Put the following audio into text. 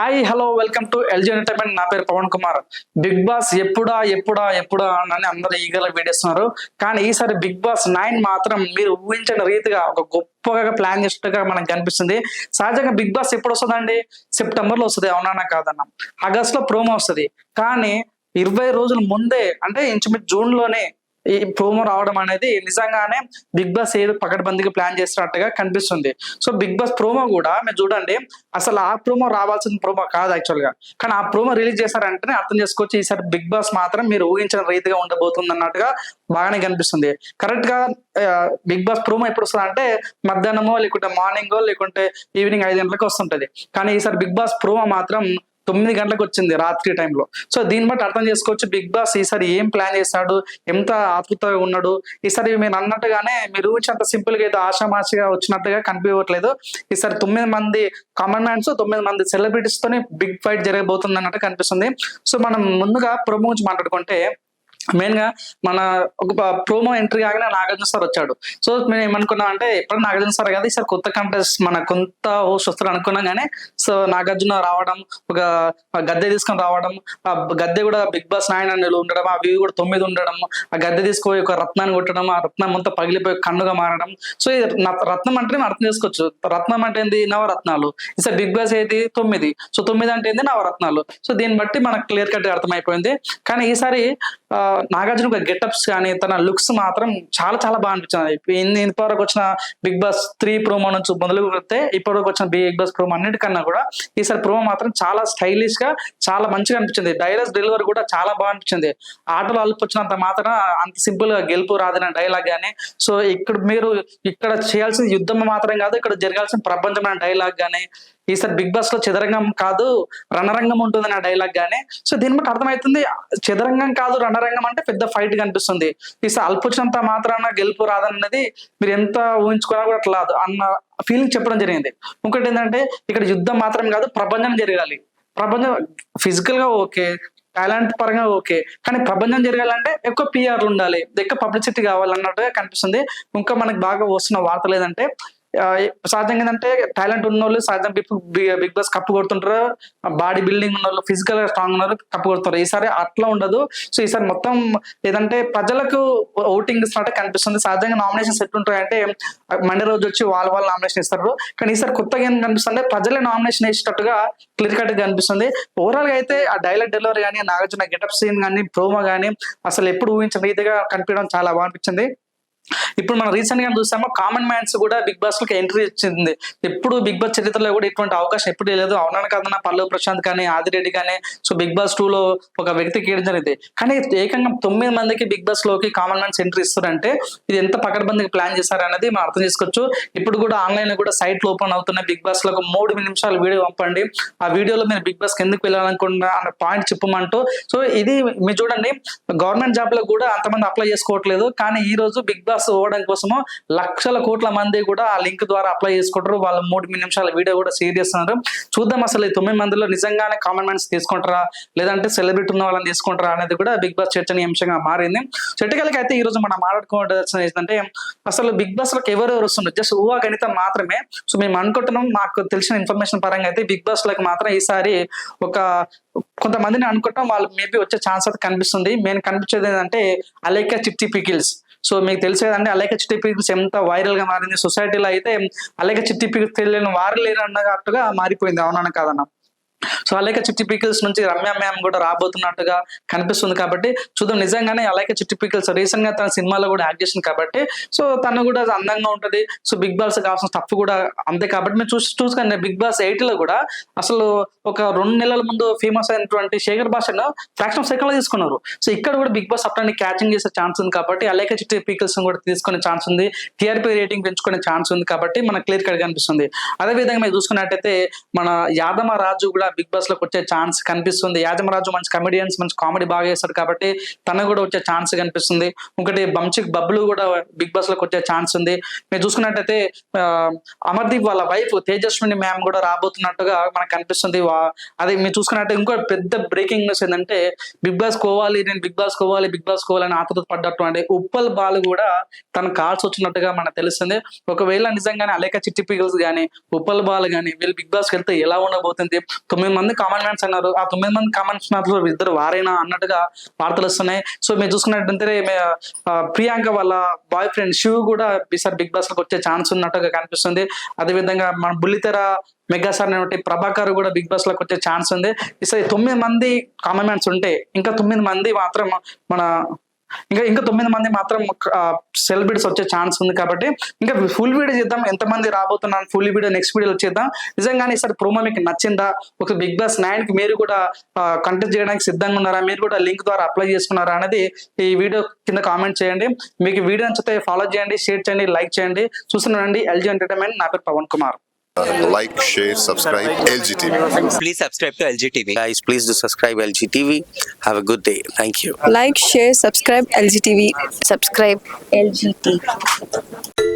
Hi hello welcome to LG entertainment. నా పేరు Pawan Kumar. Big boss ఎప్పుడా ఎప్పుడా ఎప్పుడా అని అందరూ ఈగల వేడేస్తున్నారు. కానీ ఈసారి బిగ్ బాస్ నైన్ మాత్రం మీరు ఊహించిన రీతిగా ఒక గొప్పగా ప్లాన్ చేసినట్టుగా మనకు కనిపిస్తుంది. సహజంగా బిగ్ బాస్ ఎప్పుడు వస్తుందండి? సెప్టెంబర్లో వస్తుంది అవునా కాదన్నా. ఆగస్ట్లో ప్రోమో వస్తుంది. కానీ ఇరవై రోజుల ముందే అంటే ఇంచుమించు జూన్లోనే ఈ ప్రోమో రావడం అనేది నిజంగానే బిగ్ బాస్ ఏదో పకడ్బందీకి ప్లాన్ చేసినట్టుగా కనిపిస్తుంది. సో బిగ్ బాస్ ప్రోమో కూడా మీరు చూడండి అసలు ఆ ప్రోమో రావాల్సిన ప్రోమో కాదు యాక్చువల్గా. కానీ ఆ ప్రోమో రిలీజ్ చేశారంటేనే అర్థం చేసుకోవచ్చు ఈసారి బిగ్ బాస్ మాత్రం మీరు ఊహించిన రీతిగా ఉండబోతుంది అన్నట్టుగా బాగానే కనిపిస్తుంది. కరెక్ట్గా బిగ్ బాస్ ప్రోమో ఎప్పుడు వస్తుంది అంటే మధ్యాహ్నమో లేకుంటే మార్నింగ్ లేకుంటే ఈవినింగ్ ఐదు గంటలకు వస్తుంటది. కానీ ఈసారి బిగ్ బాస్ ప్రోమో మాత్రం తొమ్మిది గంటలకు వచ్చింది రాత్రి టైంలో సో దీన్ని బట్టి అర్థం చేసుకోవచ్చు బిగ్ బాస్ ఈసారి ఏం ప్లాన్ చేస్తాడు ఎంత ఆతృతగా ఉన్నాడు. ఈసారి మీరు అన్నట్టుగానే మీరు ఊహించినంత సింపుల్గా ఏదో ఆషామాషిగా వచ్చినట్టుగా కనిపించట్లేదు. ఈసారి తొమ్మిది మంది కామన్ మ్యాన్స్ తొమ్మిది మంది సెలబ్రిటీస్ తోనే బిగ్ ఫైట్ జరగబోతుంది అన్నట్టు కనిపిస్తుంది. సో మనం ముందుగా ప్రమో గురించి మాట్లాడుకుంటే మెయిన్గా మన ఒక ప్రోమో ఎంట్రీ కాగానే నాగార్జున సార్ వచ్చాడు. సో మేము ఏమనుకున్నాం అంటే ఎప్పుడు నాగార్జున సార్ కదా ఈసారి కొత్త కంటెస్ట్ మన కొంత హోస్ట్ వస్తారు అనుకున్నాం కానీ సో నాగార్జున రావడం ఒక గద్దె తీసుకొని రావడం ఆ గద్దె కూడా బిగ్ బాస్ నాయన ఉండడం ఆ వ్యూ కూడా తొమ్మిది ఉండడం ఆ గద్దె తీసుకుపోయి ఒక రత్నాన్ని కొట్టడం ఆ రత్నం అంతా పగిలిపోయి కన్నుగా మారడం. సో ఇది రత్నం అంటే మనం అర్థం చేసుకోవచ్చు. రత్నం అంటే ఏంది? నవరత్నాలు. ఈసారి బిగ్ బాస్ ఏది? తొమ్మిది. సో తొమ్మిది అంటే ఏంది? నవరత్నాలు. సో దీన్ని బట్టి మనకు క్లియర్ కట్ అర్థమైపోయింది. కానీ ఈసారి ఆ, నాగార్జున గెటప్స్ కానీ తన లుక్స్ మాత్రం చాలా చాలా బాగా అనిపించింది ఇన్ని ఇంతవరకు వచ్చిన బిగ్ బాస్ త్రీ ప్రోమో నుంచి మొదలు పెడితే ఇప్పటివరకు వచ్చిన బిగ్ బాస్ ప్రోమో అన్నిటికన్నా కూడా ఈసారి ప్రోమో మాత్రం చాలా స్టైలిష్గా చాలా మంచిగా అనిపించింది. డైలాగ్స్ డెలివరీ కూడా చాలా బాగా అనిపించింది. ఆటలు అల్పు వచ్చినంత మాత్రం అంత సింపుల్గా గెలుపు రాదన్న డైలాగ్ కానీ సో ఇక్కడ మీరు ఇక్కడ చేయాల్సిన యుద్ధం మాత్రం కాదు ఇక్కడ జరగాల్సిన ప్రపంచమైన డైలాగ్ కానీ ఈసారి బిగ్ బాస్లో చదరంగం కాదు రణరంగం ఉంటుంది నా డైలాగ్ గానే. సో దీని బట్టి అర్థమవుతుంది చదరంగం కాదు రణరంగం అంటే పెద్ద ఫైట్ కనిపిస్తుంది. ఈసారి అల్పొచ్చినంత మాత్రాన గెలుపు రాదన్నది మీరు ఎంత ఊహించుకున్నా కూడా అట్లా రాదు అన్న ఫీలింగ్ చెప్పడం జరిగింది. ఇంకోటి ఏంటంటే ఇక్కడ యుద్ధం మాత్రం కాదు ప్రపంచం జరగాలి. ప్రపంచం ఫిజికల్గా ఓకే టాలెంట్ పరంగా ఓకే కానీ ప్రపంచం జరగాలంటే ఎక్కువ పిఆర్లు ఉండాలి ఎక్కువ పబ్లిసిటీ కావాలన్నట్టుగా కనిపిస్తుంది. ఇంకా మనకు బాగా వస్తున్న వార్తలు ఏంటంటే ఆ, సహజంగా ఏంటంటే టాలెంట్ ఉన్న వాళ్ళు సహజంగా బిగ్ బిగ్ బాస్ కప్పు కొడుతుంటారు బాడీ బిల్డింగ్ ఉన్న వాళ్ళు ఫిజికల్గా స్ట్రాంగ్ ఉన్న వాళ్ళు కప్పు కొడుతారు. ఈసారి అట్లా ఉండదు. సో ఈసారి మొత్తం ఏదంటే ప్రజలకు ఓటింగ్ ఇస్తున్నట్టు కనిపిస్తుంది. సహజంగా నామినేషన్స్ ఎట్లుంటాయంటే మండే రోజు వచ్చి వాళ్ళ వాళ్ళు నామినేషన్ ఇస్తారు. కానీ ఈసారి కొత్తగా ఏం కనిపిస్తుంది? ప్రజలే నామినేషన్ వేసేటట్టుగా క్లియర్ కట్ కనిపిస్తుంది. ఓవరాల్గా అయితే ఆ డైలాగ్ డెలివరీ కానీ నాగార్జున గెటప్ సీన్ కానీ ప్రోమో కానీ అసలు ఎప్పుడు ఊహించిన రీతిగా కనిపించడం చాలా బాగా అనిపించింది. ఇప్పుడు మనం రీసెంట్గా చూసాము కామన్ మ్యాన్స్ కూడా బిగ్ బాస్లోకి ఎంట్రీ ఇచ్చింది. ఎప్పుడు బిగ్ బాస్ చరిత్రలో కూడా ఇటువంటి అవకాశం ఎప్పుడు లేదు. అవునా కాదన్న పల్లవి ప్రశాంత్ కానీ ఆదిరెడ్డి కానీ సో బిగ్ బాస్ టూ లో ఒక వ్యక్తికి ఇవ్వడం జరిగింది? కానీ ఏకంగా తొమ్మిది మందికి బిగ్ బాస్లోకి కామన్ మ్యాన్స్ ఎంట్రీ ఇస్తారంటే ఇది ఎంత పకడ్బందీకి ప్లాన్ చేశారనేది మనం అర్థం చేసుకోవచ్చు. ఇప్పుడు కూడా ఆన్లైన్లో కూడా సైట్లు ఓపెన్ అవుతున్న బిగ్ బాస్లో ఒక మూడు నిమిషాలు వీడియో పంపండి. ఆ వీడియోలో మీరు బిగ్ బాస్ ఎందుకు వెళ్ళాలనుకున్నా అన్న పాయింట్ చెప్పమంటూ సో ఇది మీరు చూడండి గవర్నమెంట్ జాబ్లో కూడా అంతమంది అప్లై చేసుకోవట్లేదు. కానీ ఈ రోజు బిగ్ క్లాస్ ఇవ్వడం కోసము లక్షల కోట్ల మంది కూడా ఆ లింక్ ద్వారా అప్లై చేసుకుంటారు. వాళ్ళు మూడు నిమిషాల వీడియో కూడా షేర్ చేస్తున్నారు. చూద్దాం అసలు ఈ తొమ్మిది మందిలో నిజంగానే కామన్ మ్యాన్స్ తీసుకుంటారా? లేదంటే సెలబ్రిటీ ఉన్న వాళ్ళని తీసుకుంటారా అనేది కూడా బిగ్ బాస్ చర్చనీయాంశంగా మారింది. చెట్టుకలకి అయితే ఈ రోజు మనం మాట్లాడుకోవాల్సిన ఏంటంటే అసలు బిగ్ బాస్లోకి ఎవరు ఎవరు వస్తున్నారు? జస్ట్ ఊహా గణితం మాత్రమే. సో మేము అనుకుంటున్నాం మాకు తెలిసిన ఇన్ఫర్మేషన్ పరంగా అయితే బిగ్ బాస్లోకి మాత్రం ఈసారి ఒక కొంతమందిని అనుకుంటాం వాళ్ళు మేబీ వచ్చే ఛాన్స్ అయితే కనిపిస్తుంది. మేము కనిపించేది ఏంటంటే అలేక చిట్టి పికిల్స్. సో మీకు తెలిసేదంటే అలేక చిట్టి పికిల్స్ ఎంత వైరల్గా మారింది. సొసైటీలో అయితే అలేక చిట్టి పికిల్స్ తెలియని వారు లేరు అన్నట్టుగా మారిపోయింది. అవునన్నా కాదన్నా? సో అలాగే చిట్టి పికిల్స్ నుంచి రమ్య మ్యామ్ కూడా రాబోతున్నట్టుగా కనిపిస్తుంది కాబట్టి చూద్దాం. నిజంగానే అలాగే చిట్టి పికిల్స్ రీసెంట్గా తన సినిమాలో కూడా యాక్ట్ చేసింది కాబట్టి సో తను కూడా అందంగా ఉంటది. సో బిగ్ బాస్ కావాల్సిన స్టఫ్ కూడా అంతే కాబట్టి మేము చూసి చూసుకుని బిగ్ బాస్ ఎయిట్లో కూడా అసలు ఒక రెండు నెలల ముందు ఫేమస్ అయినటువంటి శేఖర్ భాషను ఫ్రాక్షన్ సెకండ్లో తీసుకున్నారు. సో ఇక్కడ కూడా బిగ్ బాస్ అప్పుడు క్యాచింగ్ చేసే ఛాన్స్ ఉంది కాబట్టి అలాగే చిట్టి పికిల్స్ కూడా తీసుకునే ఛాన్స్ ఉంది. టీఆర్పీ రేటింగ్ పెంచుకునే ఛాన్స్ ఉంది కాబట్టి మనకు క్లియర్ కట్ కనిపిస్తుంది. అదే విధంగా మీరు చూసుకున్నట్టయితే మన యాదమ రాజు కూడా బిగ్ బాస్లోకి వచ్చే ఛాన్స్ కనిపిస్తుంది. యాజమరాజు మంచి కమెడియన్స్ మంచి కామెడీ బాగా చేస్తాడు కాబట్టి తనకు కూడా వచ్చే ఛాన్స్ కనిపిస్తుంది. ఇంకటి బంచిక్ బబ్లు కూడా బిగ్ బాస్లోకి వచ్చే ఛాన్స్ ఉంది. మీరు చూసుకున్నట్టయితే అమర్దీప్ వాళ్ళ వైఫ్ తేజస్విని మ్యామ్ కూడా రాబోతున్నట్టుగా మనకు కనిపిస్తుంది. అది మీరు చూసుకున్నట్టు ఇంకో పెద్ద బ్రేకింగ్ న్యూస్ ఏంటంటే బిగ్ బాస్ కోవాలి నేను బిగ్ బాస్ కోవాలి బిగ్ బాస్ కోవాలని ఆతృత పడ్డట్టు అంటే ఉప్పల్ బాల్ కూడా తన కాల్స్ వచ్చినట్టుగా మనకు తెలుస్తుంది. ఒకవేళ నిజంగానే అలేక చిట్టి పిగల్స్ కానీ ఉప్పల్ బాల్ కానీ వీళ్ళు బిగ్ బాస్ వెళ్తే ఎలా ఉండబోతుంది? తొమ్మిది మంది కామన్ మ్యాన్స్ అన్నారు ఆ తొమ్మిది మంది కామన్ మ్యాన్స్ ఇద్దరు వారైనా అన్నట్టుగా వార్తలు వస్తున్నాయి. సో మీరు చూసుకున్నట్టుంటే ప్రియాంక వాళ్ళ బాయ్ ఫ్రెండ్ శివ్ కూడా ఈసారి బిగ్ బాస్లోకి వచ్చే ఛాన్స్ ఉన్నట్టుగా కనిపిస్తుంది. అదేవిధంగా మన బుల్లితెర మెగాస్టార్ అనేటువంటి ప్రభాకర్ కూడా బిగ్ బాస్లోకి వచ్చే ఛాన్స్ ఉంది. ఈసారి తొమ్మిది మంది కామన్ మ్యాన్స్ ఉంటే ఇంకా తొమ్మిది మంది మాత్రం మన ఇంకా ఇంకా తొమ్మిది మంది మాత్రం సెలబ్రిటీస్ వచ్చే ఛాన్స్ ఉంది కాబట్టి ఇంకా ఫుల్ వీడియో చేద్దాం. ఎంతమంది రాబోతున్నాను ఫుల్ వీడియో నెక్స్ట్ వీడియో చేద్దాం. నిజంగానే ఈసారి ప్రోమో మీకు నచ్చిందా? ఒక బిగ్ బాస్ నైన్కి మీరు కూడా కంటెస్ట్ చేయడానికి సిద్ధంగా ఉన్నారా? మీరు కూడా లింక్ ద్వారా అప్లై చేసుకున్నారా అనేది ఈ వీడియో కింద కామెంట్ చేయండి. మీకు వీడియో నచ్చితే ఫాలో చేయండి షేర్ చేయండి లైక్ చేయండి. చూస్తున్నానండి ఎల్జీ ఎంటర్టైన్మెంట్ నా పేరు Pawan Kumar. Uh, like, share, subscribe. LGTV. Please subscribe to LG TV. guys please do subscribe lg tv have a good day thank you like, share, subscribe LGTV. subscribe LGT.